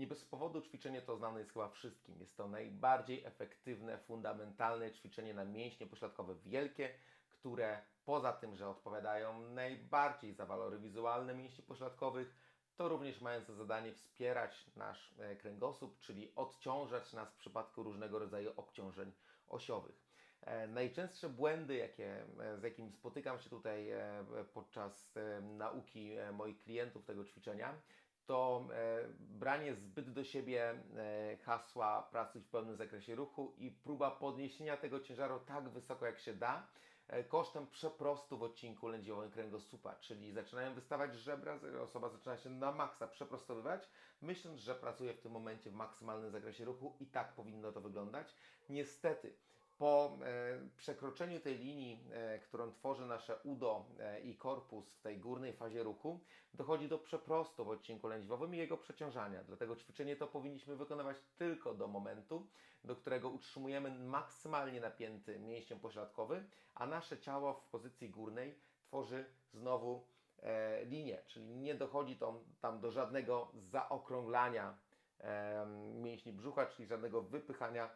Nie bez powodu ćwiczenie to znane jest chyba wszystkim. Jest to najbardziej efektywne, fundamentalne ćwiczenie na mięśnie pośladkowe wielkie, które poza tym, że odpowiadają najbardziej za walory wizualne mięśni pośladkowych, to również mają za zadanie wspierać nasz e, kręgosłup, czyli odciążać nas w przypadku różnego rodzaju obciążeń osiowych. E, Najczęstsze błędy, jakie, e, z jakimi spotykam się tutaj podczas nauki moich klientów tego ćwiczenia, to e, branie zbyt do siebie e, hasła pracuj w pełnym zakresie ruchu i próba podniesienia tego ciężaru tak wysoko jak się da, e, kosztem przeprostu w odcinku lędźwiowym kręgosłupa, czyli zaczynają wystawać żebra, osoba zaczyna się na maksa przeprostowywać, myśląc, że pracuje w tym momencie w maksymalnym zakresie ruchu i tak powinno to wyglądać. Niestety, po e, przekroczeniu tej linii, e, którą tworzy nasze udo e, i korpus w tej górnej fazie ruchu, dochodzi do przeprostu w odcinku lędźwiowym i jego przeciążania. Dlatego ćwiczenie to powinniśmy wykonywać tylko do momentu, do którego utrzymujemy maksymalnie napięty mięsień pośladkowy, a nasze ciało w pozycji górnej tworzy znowu linię, czyli nie dochodzi tam, do żadnego zaokrąglania mięśni brzucha, czyli żadnego wypychania